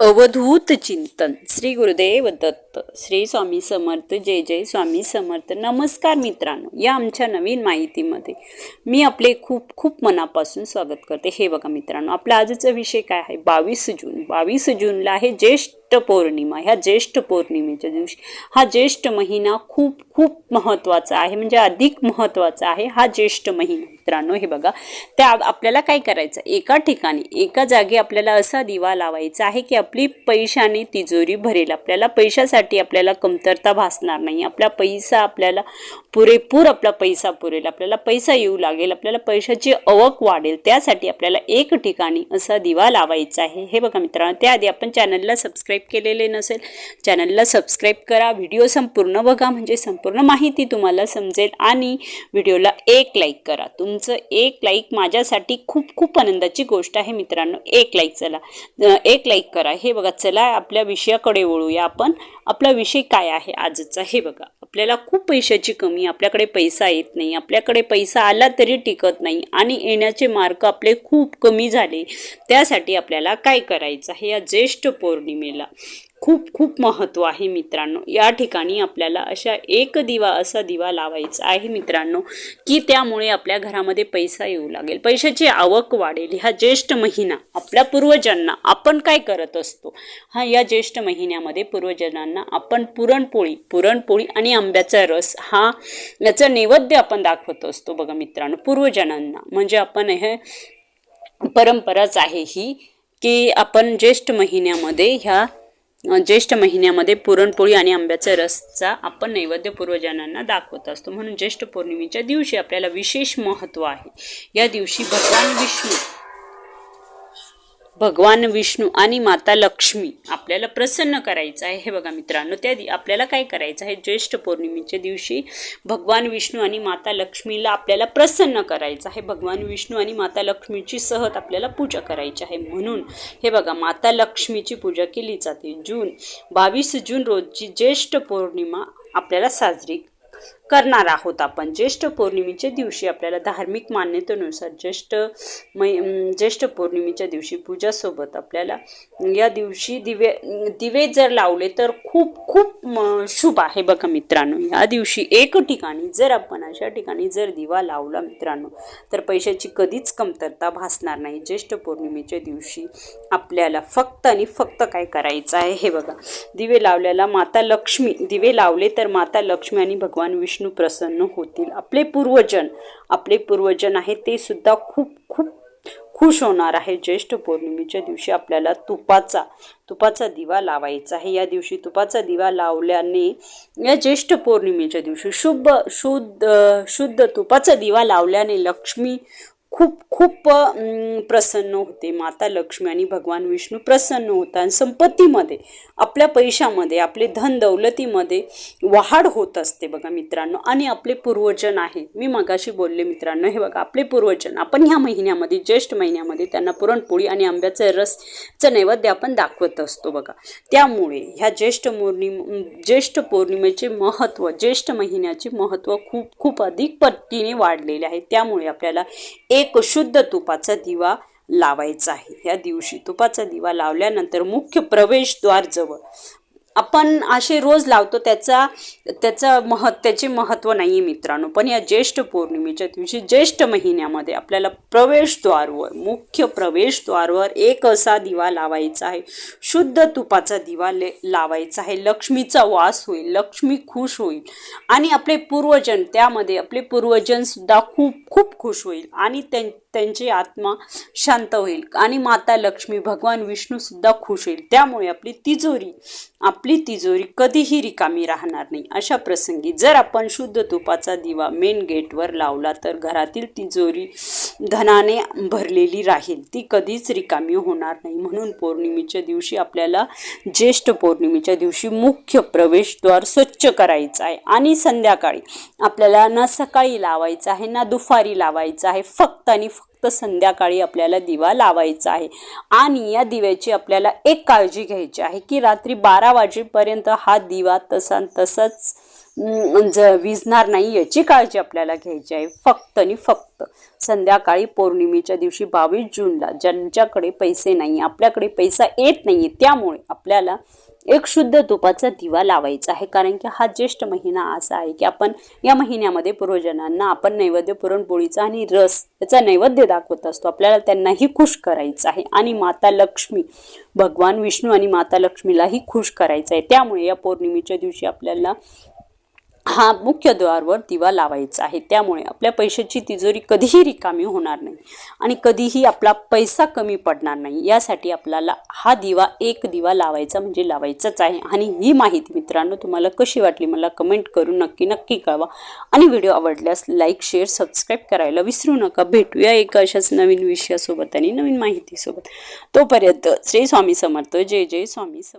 अवधूत चिंतन श्री गुरुदेव दत्त श्री स्वामी समर्थ जय जय स्वामी समर्थ. नमस्कार मित्रांनो या आमच्या नवीन माहितीमध्ये मी आपले खूप खूप मनापासून स्वागत करते. हे बघा मित्रांनो आपला आजचा विषय काय आहे? बावीस जून. बावीस जूनला आहे ज्येष्ठ पौर्णिमा ह्या ज्येष्ठ पौर्णिमेच्या दिवशी. हा ज्येष्ठ महिना खूप खूप महत्त्वाचा आहे म्हणजे अधिक महत्त्वाचा आहे हा ज्येष्ठ महिना. मित्रांनो हे बघा. त्या आपल्याला काय करायचं? एका ठिकाणी एका जागी आपल्याला असा दिवा लावायचा आहे की आपली पैशाने तिजोरी भरेल. आपल्याला पैशासाठी आपल्याला कमतरता भासणार नाही. आपला पैसा आपल्याला पुरेपूर आपला पैसा पुरेल. आपल्याला पैसा येऊ लागेल. आपल्याला पैशाची आवक वाढेल. त्यासाठी आपल्याला एक ठिकाणी असा दिवा लावायचा आहे. हे बघा मित्रांनो त्याआधी आपण चॅनलला सबस्क्राईब केलेले नसेल चॅनलला सबस्क्राईब करा. व्हिडिओ संपूर्ण बघा म्हणजे संपूर्ण माहिती तुम्हाला समजेल आणि व्हिडिओला एक लाईक करा. तुमचं एक लाईक माझ्यासाठी खूप खूप आनंदाची गोष्ट आहे मित्रांनो. एक लाईक चला. एक लाईक करा. हे बघा चला आपल्या विषयाकडे वळूया आपण. आपला विषय काय आहे आजचा? हे बघा. आपल्याला खूप पैशाची कमी आपल्याकडे पैसा येत नाही आपल्याकडे पैसा आला तरी टिकत नाही आणि येण्याचे मार्ग आपले खूप कमी झाले. त्यासाठी आपल्याला काय करायचं हे या ज्येष्ठ पौर्णिमेला. खूप खूप महत्त्व आहे मित्रांनो. या ठिकाणी आपल्याला अशा एक दिवा असा दिवा लावायचा आहे मित्रांनो की त्यामुळे आपल्या घरामध्ये पैसा येऊ लागेल. पैशाची आवक वाढेल. हा ज्येष्ठ महिना आपल्या पूर्वजांना आपण काय करत असतो? हा या ज्येष्ठ महिन्यामध्ये पूर्वजनांना आपण पुरणपोळी पुरणपोळी आणि आंब्याचा रस हा याचा नैवेद्य आपण दाखवत असतो बघा मित्रांनो. पूर्वजनांना म्हणजे आपण हे परंपराच आहे ही की आपण ज्येष्ठ महिन्यामध्ये ह्या ज्येष्ठ महिन्यामध्ये पुरणपोळी आणि आंब्याचा रसचा आपण नैवेद्य पूर्वजनांना दाखवत असतो. म्हणून ज्येष्ठ पौर्णिमेच्या दिवशी आपल्याला विशेष महत्त्व आहे. या दिवशी भगवान विष्णू भगवान विष्णू आणि माता लक्ष्मी आपल्याला प्रसन्न करायचं आहे. हे बघा मित्रांनो त्या दि- आपल्याला काय करायचं आहे? ज्येष्ठ पौर्णिमेच्या दिवशी भगवान विष्णू आणि माता लक्ष्मीला आपल्याला प्रसन्न करायचं आहे. भगवान विष्णू आणि माता लक्ष्मीची सहत आपल्याला पूजा करायची आहे. म्हणून हे बघा माता लक्ष्मीची पूजा केली जाते. जून बावीस जून रोजी ज्येष्ठ पौर्णिमा आपल्याला साजरी करणार आहोत आपण. ज्येष्ठ पौर्णिमेच्या दिवशी आपल्याला धार्मिक मान्यतेनुसार ज्येष्ठ मै ज्येष्ठ पौर्णिमेच्या दिवशी पूजासोबत आपल्याला या दिवशी दिवे दिवे जर लावले तर खूप खूप म, शुभ आहे बघा मित्रांनो. या दिवशी एक ठिकाणी जर आपण अशा ठिकाणी जर दिवा लावला मित्रांनो तर पैशाची कधीच कमतरता भासणार नाही. ज्येष्ठ पौर्णिमेच्या दिवशी आपल्याला फक्त आणि फक्त काय करायचं आहे हे बघा. दिवे लावल्याला माता लक्ष्मी दिवे लावले तर माता लक्ष्मी आणि भगवान विष्णू प्रसन्न होतील. आपले पूर्वजन आपले पूर्वजन आहे ते सुद्धा खूप खूप खुश होणार आहे. ज्येष्ठ पौर्णिमेच्या दिवशी आपल्याला तुपाचा तुपाचा दिवा लावायचा आहे. या दिवशी तुपाचा दिवा लावल्याने या ज्येष्ठ पौर्णिमेच्या दिवशी शुभ शुद्ध शुद्ध तुपाचा दिवा लावल्याने लक्ष्मी खूप खूप प्रसन्न होते. माता लक्ष्मी आणि भगवान विष्णू प्रसन्न होतात आणि संपत्तीमध्ये आपल्या पैशामध्ये आपले धन दौलतीमध्ये वाढ होत असते बघा मित्रांनो. आणि आपले पूर्वजन आहे. मी मगाशी बोलले मित्रांनो हे बघा आपले पूर्वजन. आपण ह्या महिन्यामध्ये ज्येष्ठ महिन्यामध्ये त्यांना पुरणपोळी आणि आंब्याचा रसचं नैवेद्य आपण दाखवत असतो बघा. त्यामुळे ह्या ज्येष्ठ पौर्णिम ज्येष्ठ पौर्णिमेचे महत्त्व ज्येष्ठ महिन्याचे महत्त्व खूप खूप अधिक पट्टीने वाढलेले आहे. त्यामुळे आपल्याला एक शुद्ध तुपाचा दिवा लावायचा आहे. या दिवशी तुपाचा दिवा लावल्यानंतर मुख्य प्रवेशद्वार जवळ आपण असे रोज लावतो त्याचा त्याचं मह त्याचे महत्त्व नाही आहे मित्रांनो. पण या ज्येष्ठ पौर्णिमेच्या दिवशी ज्येष्ठ महिन्यामध्ये आपल्याला प्रवेशद्वारवर मुख्य प्रवेशद्वारवर एक असा दिवा लावायचा आहे. शुद्ध तुपाचा दिवा ले लावायचा आहे. लक्ष्मीचा वास होईल लक्ष्मी खुश होईल. आणि आपले पूर्वजन त्यामध्ये आपले पूर्वजनसुद्धा खूप खूप खुश होईल. आणि त्यां त्यांची आत्मा शांत होईल आणि माता लक्ष्मी भगवान विष्णूसुद्धा खुश होईल. त्यामुळे आपली तिजोरी आपली तिजोरी कधीही रिकामी राहणार नाही. अशा प्रसंगी जर आपण शुद्ध तुपाचा दिवा मेन गेटवर लावला तर घरातील तिजोरी धनाने भरलेली राहील. ती कधीच रिकामी होणार नाही. म्हणून पौर्णिमेच्या दिवशी आपल्याला ज्येष्ठ पौर्णिमेच्या दिवशी मुख्य प्रवेशद्वार स्वच्छ करायचं आहे. आणि संध्याकाळी आपल्याला ना सकाळी लावायचं आहे ना दुपारी लावायचं आहे. फक्त आणि फक्त फक्त संध्याकाळी आपल्याला दिवा लावायचा आहे. आणि या दिव्याची आपल्याला एक काळजी घ्यायची आहे की रात्री बारा वाजेपर्यंत हा दिवा तसा तसाच ज विजणार नाही याची काळजी आपल्याला घ्यायची आहे. फक्त आणि फक्त संध्याकाळी पौर्णिमेच्या दिवशी बावीस जूनला ज्यांच्याकडे पैसे नाही आपल्याकडे पैसा येत नाही त्यामुळे आपल्याला एक शुद्ध तुपाचा दिवा लावायचा आहे. कारण की हा ज्येष्ठ महिना असा आहे की आपण या महिन्यामध्ये पूर्वजनांना आपण नैवेद्य पुरणपोळीचा आणि रस याचा नैवेद्य दाखवत असतो. आपल्याला त्यांनाही खुश करायचं आहे. आणि माता लक्ष्मी भगवान विष्णू आणि माता लक्ष्मीलाही खुश करायचं आहे. त्यामुळे या पौर्णिमेच्या दिवशी आपल्याला हा मुख्य द्वारवर दिवा लावायचा आहे. त्यामुळे आपल्या पैशाची तिजोरी कधीही रिकामी होणार नाही आणि कधीही आपला पैसा कमी पडणार नाही. यासाठी आपल्याला हा दिवा एक दिवा लावायचा म्हणजे लावायचाच आहे. आणि ही माहिती मित्रांनो तुम्हाला कशी वाटली मला कमेंट करून नक्की नक्की कळवा. आणि व्हिडिओ आवडल्यास लाईक शेअर सबस्क्राईब करायला विसरू नका. भेटूया एका अशाच नवीन विषयासोबत आणि नवीन माहितीसोबत. तोपर्यंत श्री स्वामी समर्थ. जय जय स्वामी समर्थ